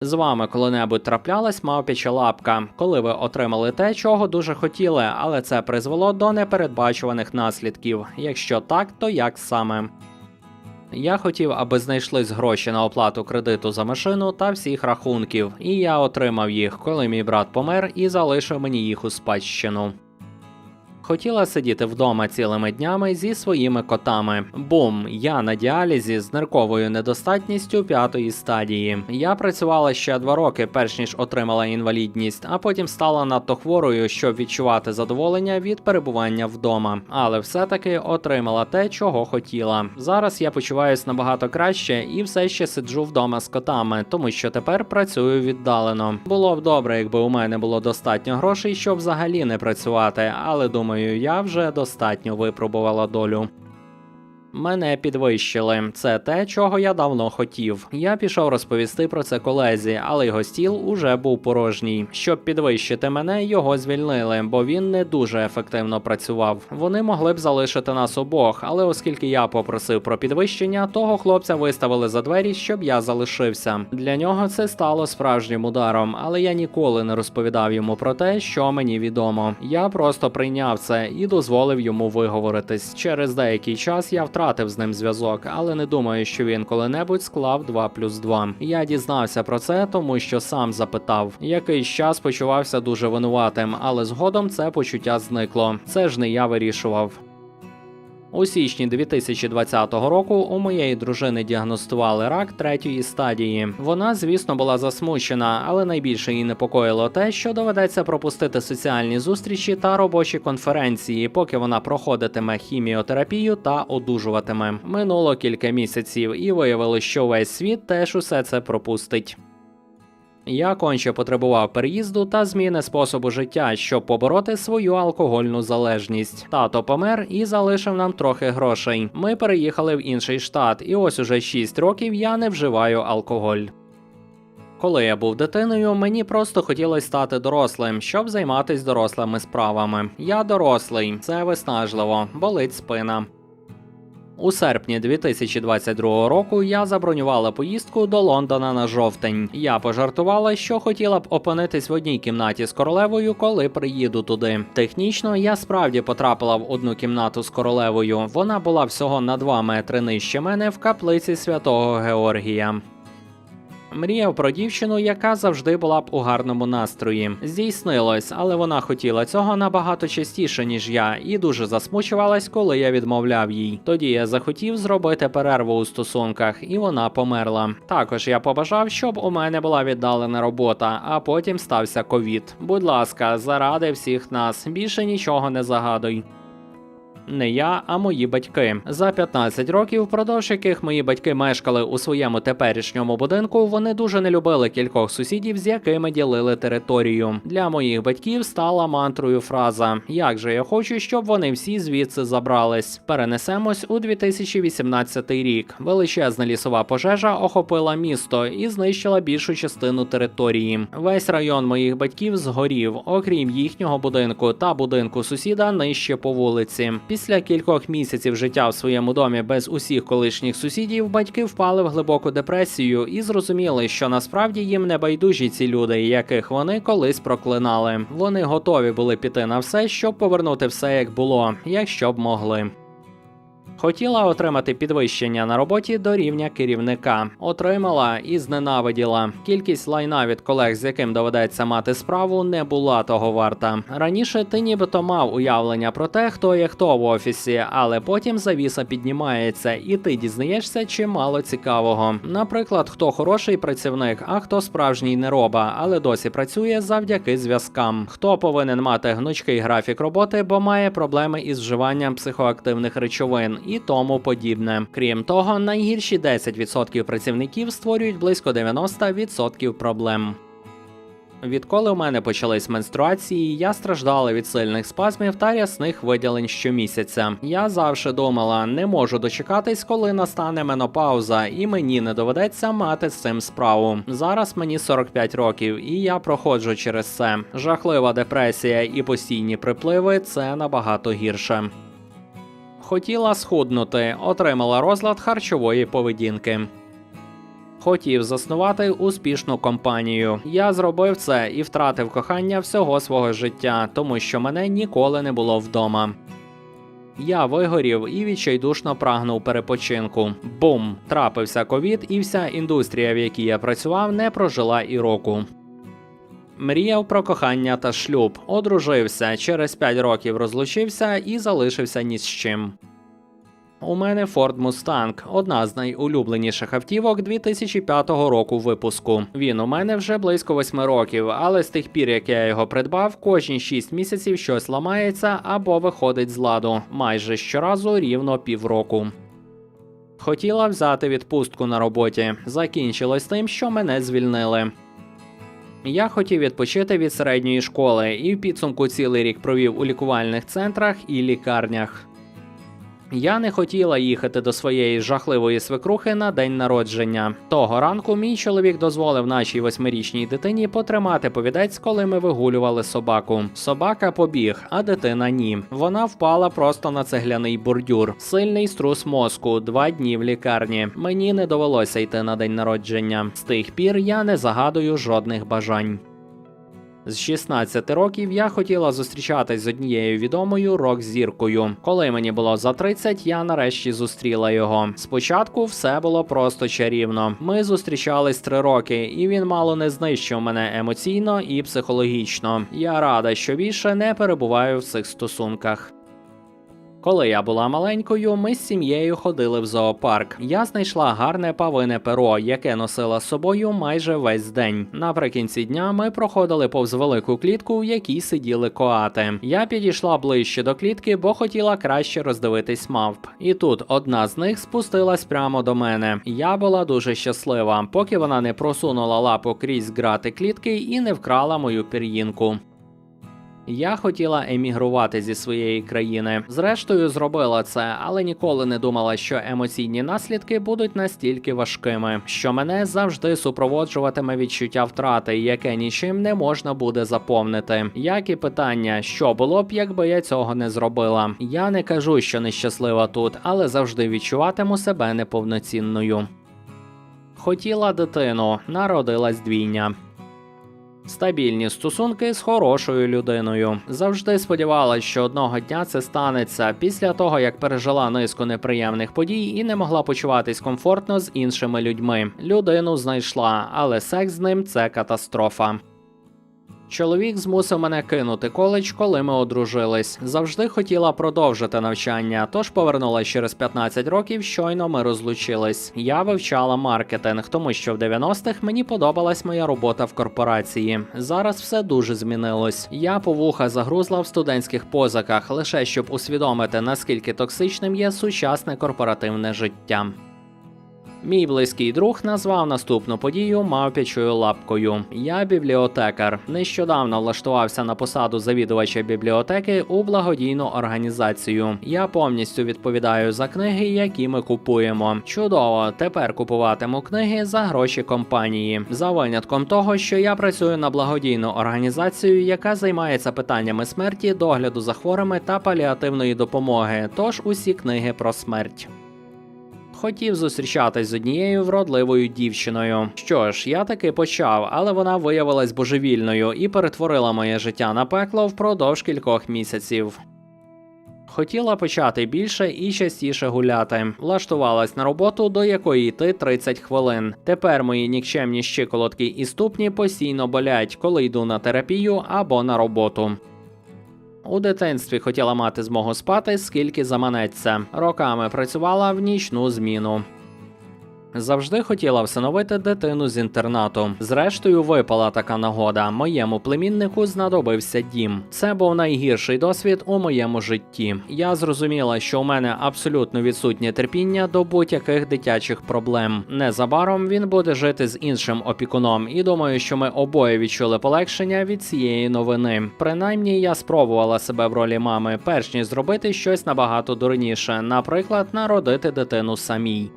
З вами коли-небудь траплялась мавпіча лапка, коли ви отримали те, чого дуже хотіли, але це призвело до непередбачуваних наслідків. Якщо так, то як саме? Я хотів, аби знайшлись гроші на оплату кредиту за машину та всіх рахунків, і я отримав їх, коли мій брат помер і залишив мені їх у спадщину. Хотіла сидіти вдома цілими днями зі своїми котами. Бум! Я на діалізі з нирковою недостатністю п'ятої стадії. Я працювала ще два роки, перш ніж отримала інвалідність, а потім стала надто хворою, щоб відчувати задоволення від перебування вдома. Але все-таки отримала те, чого хотіла. Зараз я почуваюся набагато краще і все ще сиджу вдома з котами, тому що тепер працюю віддалено. Було б добре, якби у мене було достатньо грошей, щоб взагалі не працювати, але думаю, я вже достатньо випробувала долю. Мене підвищили. Це те, чого я давно хотів. Я пішов розповісти про це колезі, але його стіл уже був порожній. Щоб підвищити мене, його звільнили, бо він не дуже ефективно працював. Вони могли б залишити нас обох, але оскільки я попросив про підвищення, того хлопця виставили за двері, щоб я залишився. Для нього це стало справжнім ударом, але я ніколи не розповідав йому про те, що мені відомо. Я просто прийняв це і дозволив йому виговоритись. Через деякий час я втратив з ним зв'язок, але не думаю, що він коли-небудь склав 2 плюс 2. Я дізнався про це, тому що сам запитав. Якийсь час почувався дуже винуватим, але згодом це почуття зникло. Це ж не я вирішував. У січні 2020 року у моєї дружини діагностували рак третьої стадії. Вона, звісно, була засмучена, але найбільше її непокоїло те, що доведеться пропустити соціальні зустрічі та робочі конференції, поки вона проходитиме хіміотерапію та одужуватиме. Минуло кілька місяців, і виявилось, що весь світ теж усе це пропустить. Я конче потребував переїзду та зміни способу життя, щоб побороти свою алкогольну залежність. Тато помер і залишив нам трохи грошей. Ми переїхали в інший штат, і ось уже 6 років я не вживаю алкоголь. Коли я був дитиною, мені просто хотілося стати дорослим, щоб займатися дорослими справами. Я дорослий, це виснажливо, болить спина. У серпні 2022 року я забронювала поїздку до Лондона на жовтень. Я пожартувала, що хотіла б опинитись в одній кімнаті з королевою, коли приїду туди. Технічно я справді потрапила в одну кімнату з королевою. Вона була всього на 2 метри нижче мене в каплиці святого Георгія. Мріяв про дівчину, яка завжди була б у гарному настрої. Здійснилось, але вона хотіла цього набагато частіше, ніж я, і дуже засмучувалась, коли я відмовляв їй. Тоді я захотів зробити перерву у стосунках, і вона померла. Також я побажав, щоб у мене була віддалена робота, а потім стався ковід. Будь ласка, заради всіх нас більше нічого не загадуй. Не я, а мої батьки. За 15 років, впродовж яких мої батьки мешкали у своєму теперішньому будинку, вони дуже не любили кількох сусідів, з якими ділили територію. Для моїх батьків стала мантрою фраза: Як же я хочу, щоб вони всі звідси забрались. Перенесемось у 2018 рік. Величезна лісова пожежа охопила місто і знищила більшу частину території. Весь район моїх батьків згорів, окрім їхнього будинку та будинку сусіда нижче по вулиці. Після кількох місяців життя в своєму домі без усіх колишніх сусідів, батьки впали в глибоку депресію і зрозуміли, що насправді їм не байдужі ці люди, яких вони колись проклинали. Вони готові були піти на все, щоб повернути все як було, якщо б могли. Хотіла отримати підвищення на роботі до рівня керівника. Отримала і зненавиділа. Кількість лайна від колег, з яким доведеться мати справу, не була того варта. Раніше ти нібито мав уявлення про те, хто є хто в офісі, але потім завіса піднімається, і ти дізнаєшся чимало цікавого. Наприклад, хто хороший працівник, а хто справжній нероба, але досі працює завдяки зв'язкам. Хто повинен мати гнучкий графік роботи, бо має проблеми із вживанням психоактивних речовин і тому подібне. Крім того, найгірші 10% працівників створюють близько 90% проблем. Відколи у мене почались менструації, я страждала від сильних спазмів та рясних виділень щомісяця. Я завжди думала, не можу дочекатись, коли настане менопауза, і мені не доведеться мати з цим справу. Зараз мені 45 років, і я проходжу через це. Жахлива депресія і постійні припливи це набагато гірше. Хотіла схуднути, отримала розлад харчової поведінки. хотів заснувати успішну компанію. Я зробив це і втратив кохання всього свого життя, тому що мене ніколи не було вдома. Я вигорів і відчайдушно прагнув перепочинку. Бум! Трапився ковід, і вся індустрія, в якій я працював, не прожила і року. Мріяв про кохання та шлюб, одружився, через 5 років розлучився і залишився ні з чим. У мене Ford Mustang, одна з найулюбленіших автівок 2005 року випуску. Він у мене вже близько 8 років, але з тих пір, як я його придбав, кожні 6 місяців щось ламається або виходить з ладу, майже щоразу рівно півроку. Хотіла взяти відпустку на роботі. Закінчилось тим, що мене звільнили. Я хотів відпочити від середньої школи і в підсумку цілий рік провів у лікувальних центрах і лікарнях. Я не хотіла їхати до своєї жахливої свекрухи на день народження. Того ранку мій чоловік дозволив нашій восьмирічній дитині потримати повідець, коли ми вигулювали собаку. Собака побіг, а дитина ні. Вона впала просто на цегляний бордюр. Сильний струс мозку, два дні в лікарні. Мені не довелося йти на день народження. З тих пір я не загадую жодних бажань. З 16 років я хотіла зустрічатись з однією відомою рок-зіркою. Коли мені було за 30, я нарешті зустріла його. Спочатку все було просто чарівно. Ми зустрічались три роки, і він мало не знищив мене емоційно і психологічно. Я рада, що більше не перебуваю в цих стосунках. Коли я була маленькою, ми з сім'єю ходили в зоопарк. Я знайшла гарне павине перо, яке носила з собою майже весь день. Наприкінці дня ми проходили повз велику клітку, в якій сиділи коати. Я підійшла ближче до клітки, бо хотіла краще роздивитись мавп. І тут одна з них спустилась прямо до мене. Я була дуже щаслива, поки вона не просунула лапу крізь грати клітки і не вкрала мою пір'їнку. Я хотіла емігрувати зі своєї країни. Зрештою, зробила це, але ніколи не думала, що емоційні наслідки будуть настільки важкими, що мене завжди супроводжуватиме відчуття втрати, яке нічим не можна буде заповнити. Як і питання, що було б, якби я цього не зробила. Я не кажу, що нещаслива тут, але завжди відчуватиму себе неповноцінною. Хотіла дитину, народилась двійня. Стабільні стосунки з хорошою людиною. Завжди сподівалась, що одного дня це станеться після того, як пережила низку неприємних подій і не могла почуватись комфортно з іншими людьми. Людину знайшла, але секс з ним це катастрофа. Чоловік змусив мене кинути коледж, коли ми одружились. Завжди хотіла продовжити навчання, тож повернулася через 15 років. Щойно ми розлучились. Я вивчала маркетинг, тому що в 90-х мені подобалась моя робота в корпорації. Зараз все дуже змінилось. Я по вуха загрузла в студентських позиках, лише щоб усвідомити наскільки токсичним є сучасне корпоративне життя. Мій близький друг назвав наступну подію мавпячою лапкою. Я бібліотекар. Нещодавно влаштувався на посаду завідувача бібліотеки у благодійну організацію. Я повністю відповідаю за книги, які ми купуємо. Чудово, тепер купуватиму книги за гроші компанії. За винятком того, що я працюю на благодійну організацію, яка займається питаннями смерті, догляду за хворими та паліативної допомоги. Тож усі книги про смерть. Хотів зустрічатись з однією вродливою дівчиною. Що ж, я таки почав, але вона виявилась божевільною і перетворила моє життя на пекло впродовж кількох місяців. Хотіла почати більше і частіше гуляти. Влаштувалась на роботу, до якої йти 30 хвилин. Тепер мої нікчемні щиколотки і ступні постійно болять, коли йду на терапію або на роботу. У дитинстві хотіла мати змогу спати, скільки заманеться. Роками працювала в нічну зміну. Завжди хотіла всиновити дитину з інтернату. Зрештою, випала така нагода. Моєму племіннику знадобився дім. Це був найгірший досвід у моєму житті. Я зрозуміла, що у мене абсолютно відсутнє терпіння до будь-яких дитячих проблем. Незабаром він буде жити з іншим опікуном, і думаю, що ми обоє відчули полегшення від цієї новини. Принаймні, я спробувала себе в ролі мами, перш ніж зробити щось набагато дурніше, наприклад, народити дитину самій.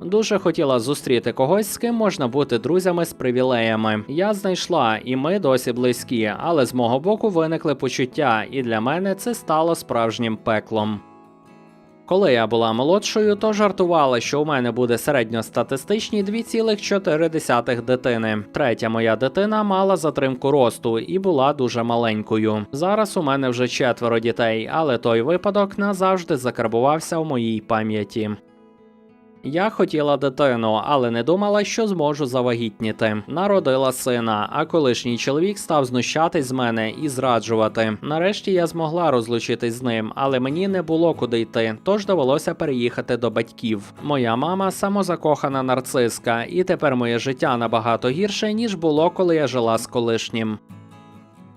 Дуже хотіла зустріти когось, з ким можна бути друзями з привілеями. Я знайшла, і ми досі близькі, але з мого боку виникли почуття, і для мене це стало справжнім пеклом. Коли я була молодшою, то жартувала, що у мене буде середньостатистичні 2,4 дитини. Третя моя дитина мала затримку росту і була дуже маленькою. Зараз у мене вже четверо дітей, але той випадок назавжди закарбувався в моїй пам'яті. Я хотіла дитину, але не думала, що зможу завагітніти. Народила сина, а колишній чоловік став знущатись з мене і зраджувати. Нарешті я змогла розлучитись з ним, але мені не було куди йти, тож довелося переїхати до батьків. Моя мама самозакохана нарциска, і тепер моє життя набагато гірше, ніж було, коли я жила з колишнім.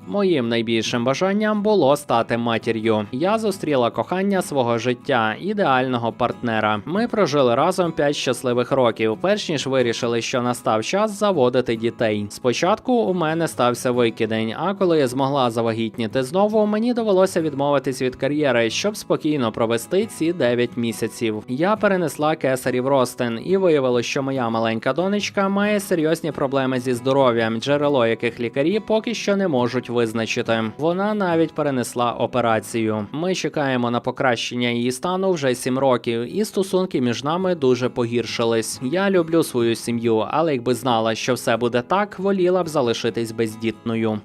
Моїм найбільшим бажанням було стати матір'ю. Я зустріла кохання свого життя, ідеального партнера. Ми прожили разом 5 щасливих років, перш ніж вирішили, що настав час заводити дітей. Спочатку у мене стався викидень, а коли я змогла завагітніти знову, мені довелося відмовитись від кар'єри, щоб спокійно провести ці 9 місяців. Я перенесла кесарів ростин і виявилось, що моя маленька донечка має серйозні проблеми зі здоров'ям, джерело яких лікарі поки що не можуть визначити. Вона навіть перенесла операцію. Ми чекаємо на покращення її стану вже 7 років, і стосунки між нами дуже погіршились. Я люблю свою сім'ю, але якби знала, що все буде так, воліла б залишитись бездітною.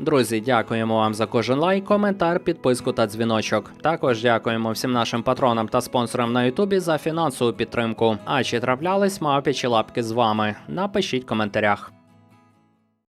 Друзі, дякуємо вам за кожен лайк, коментар, підписку та дзвіночок. Також дякуємо всім нашим патронам та спонсорам на Ютубі за фінансову підтримку. А чи траплялись мавпячі лапки з вами? Напишіть в коментарях.